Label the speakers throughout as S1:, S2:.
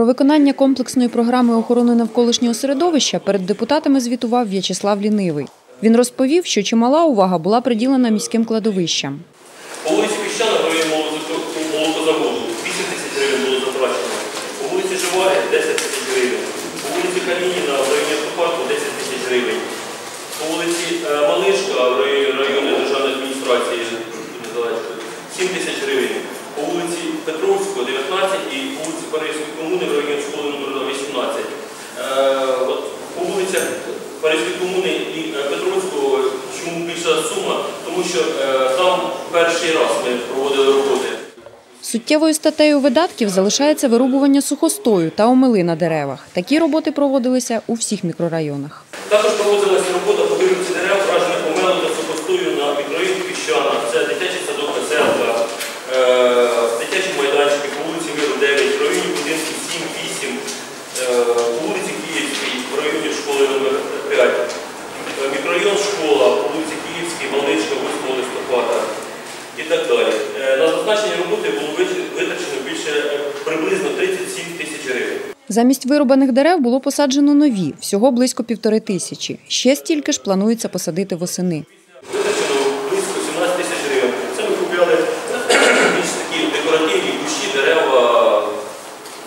S1: Про виконання комплексної програми охорони навколишнього середовища перед депутатами звітував В'ячеслав Лінивий. Він розповів, що чимала увага була приділена міським кладовищам.
S2: По вулиці Піщана районі молокозаводу 8 тисяч гривень було затрачено. По вулиці Живаги 10 тисяч гривень. По вулиці Калініна в районі автопарку 10 тисяч гривень. По вулиці е, Малишка в районі районної державної адміністрації недалеко, 7 тисяч гривень. По вулиці Петровського 19 і по вулиці Паризької комуни в районі школи номер 18. Е, от Вулицях Паризької комуни і е, Петровського чому більша сума? Тому що е, там перший раз ми проводили роботи.
S1: Суттєвою статтею видатків залишається вирубування сухостою та омели на деревах. Такі роботи проводилися у всіх мікрорайонах.
S2: Також проводилася робота по вирубці дерев, вражених помелом та сухостою на мікрорайоні Піщана. Це дитячий садок Веселка, е, дитячі майданчики по вулиці Миру 9, в районі будинків 7, 8, е, по вулиці Київській, в районі школи номер 5, е, мікрорайон школа, по вулиці Київській, Маличка, 8 листопада і так далі. Е, На зазначені роботи було вит- витрачено більше е, приблизно 37 тисяч гривень.
S1: Замість вирубаних дерев було посаджено нові, всього близько півтори тисячі. Ще стільки ж планується посадити восени.
S2: Витрачено близько 17 тисяч гривень. Це ми купляли більш такі декоративні кущі, дерева.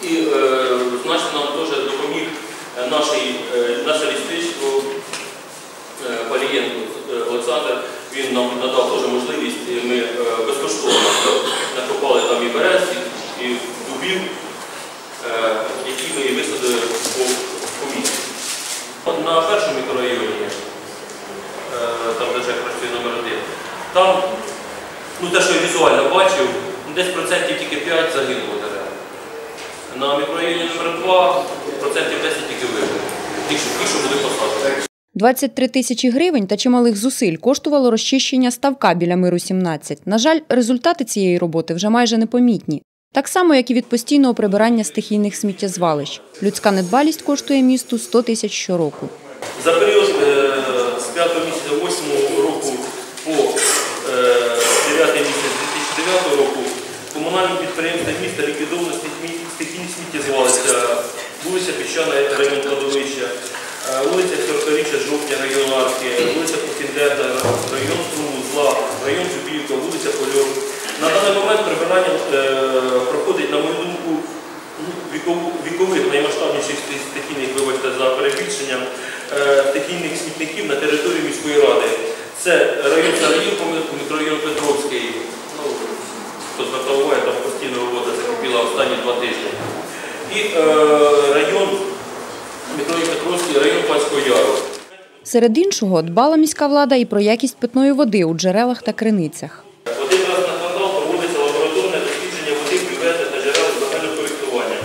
S2: І е, значно нам теж допоміг е, наш, наше лісничство е, Палієнко Олександр. Він нам надав теж можливість, ми безкоштовно накопали там і берез, і, і дубів, е, які ми і висадили по, по місті. На першому мікрорайоні е, там де вже працює номер один. Там, ну те, що я візуально бачив, десь процентів тільки 5 загинуло дерев. На мікрорайоні номер 2 процентів 10 тільки вижили. Ті, що, ті, що були посаджені.
S1: 23 тисячі гривень та чималих зусиль коштувало розчищення ставка біля миру 17. На жаль, результати цієї роботи вже майже непомітні. Так само, як і від постійного прибирання стихійних сміттєзвалищ. Людська недбалість коштує місту 100 тисяч щороку.
S2: За період е, з 5 місяця 8 року по е, 9 місяць 2009 року комунальні підприємства міста ліквідовано стихійні сміттєзвалища, вулиця Піщана, район кладовища, е, вулиця 40-річчя жовтня, район Арки, вулиця Покіндета, район Струмузла, район Зубівка, вулиця Польов. На даний момент прибирання е, проходить, на мою думку, ну, вікових наймасштабніших стихійних, вибачте за перебільшенням, е, стихійних смітників на території міської ради. Це район Сараїв, помилку, мікрорайон Петровський. Ну, хто звертав увагу, там постійно робота закипіла останні два тижні. І е, район, мікрорайон Петровський, район Панського Яру.
S1: Серед іншого, дбала міська влада і про якість питної води у джерелах та криницях.
S2: Один раз на квартал проводиться лабораторне дослідження води, бювети та джерел загального користування.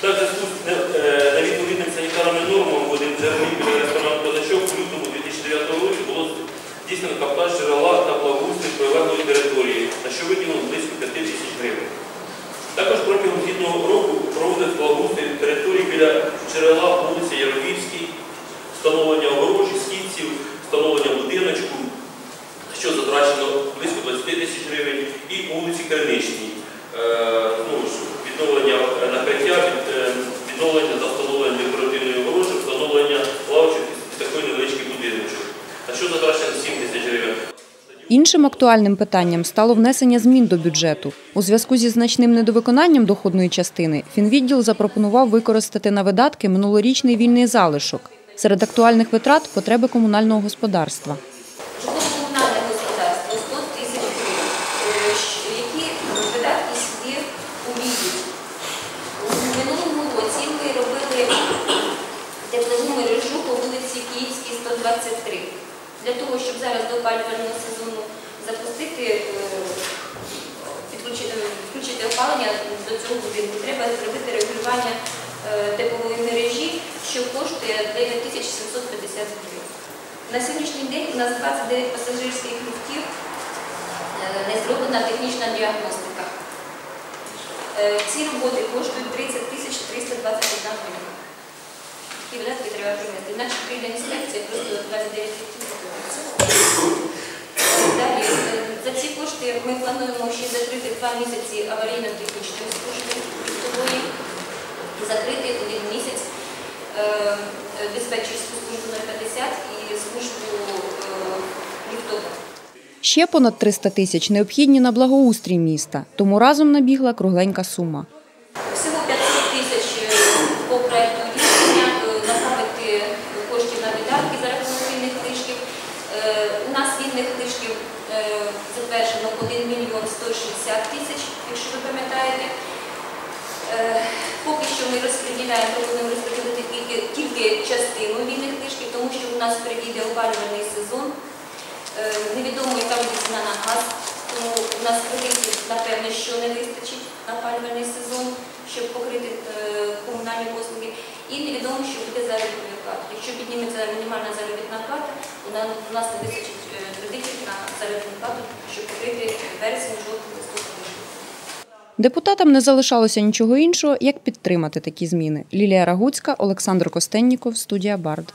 S2: Так, в зв'язку з е, невідповідним санітарним нормам води в джерелі біля ресторану Козачок в лютому 2009 року було здійснено каптаж джерела та благоустрій прилеглої території, на що виділено близько 5 тисяч гривень. Також протягом звітного року проводить благоустрій території біля джерела вулиці Яровівській, встановлення огорожі, східців, встановлення будиночку, що затрачено близько 20 тисяч гривень, і Криничній. Е, ну, відновлення е, накриття, е, відновлення за встановлення декоративної огорожі, встановлення лавочок і такий невеличкий будиночок. На що затрачено 7 тисяч гривень.
S1: Іншим актуальним питанням стало внесення змін до бюджету. У зв'язку зі значним недовиконанням доходної частини фінвідділ запропонував використати на видатки минулорічний вільний залишок. Серед актуальних витрат потреби комунального господарства.
S3: Житлово-комунальне господарство 100 тисяч гривень. Е, щ- Які видатки сюди увійдуть? У минулому році ми робили теплову мережу по вулиці Київській, 123. Для того, щоб зараз до опалювального сезону запустити, е, включити опалення до цього будинку, треба зробити регулювання е, теплової мережі, що коштує 9750 гривень. На сьогоднішній день у нас 29 пасажирських ліфтів, е, не зроблена технічна діагностика. Ці роботи коштують 30 тисяч 321 гривень. І видатки треба прийняти. Інакше прийде інспекція, просто 29 ліфтів закриється. За ці кошти ми плануємо ще закрити два місяці аварійно-технічної служби судової, закрити один місяць е, диспетчерську службу 050 і службу е, ліфтова.
S1: Ще понад 300 тисяч необхідні на благоустрій міста, тому разом набігла кругленька сума.
S3: Ми розподіляємо, пропонуємо розподілити тільки, тільки частину вільних лишків, тому що у нас прийде опалювальний сезон. Е, Невідомо, яка буде ціна на газ, тому у нас кредитів, напевно, що не вистачить на опалювальний сезон, щоб покрити е, комунальні послуги. І невідомо, що буде заробітна плата. Якщо підніметься мінімальна заробітна плата, у нас, не вистачить е, кредитів на заробітну плату, щоб покрити вересень, жовтень.
S1: Депутатам не залишалося нічого іншого, як підтримати такі зміни. Лілія Рагуцька, Олександр Костенніков, студія Бард.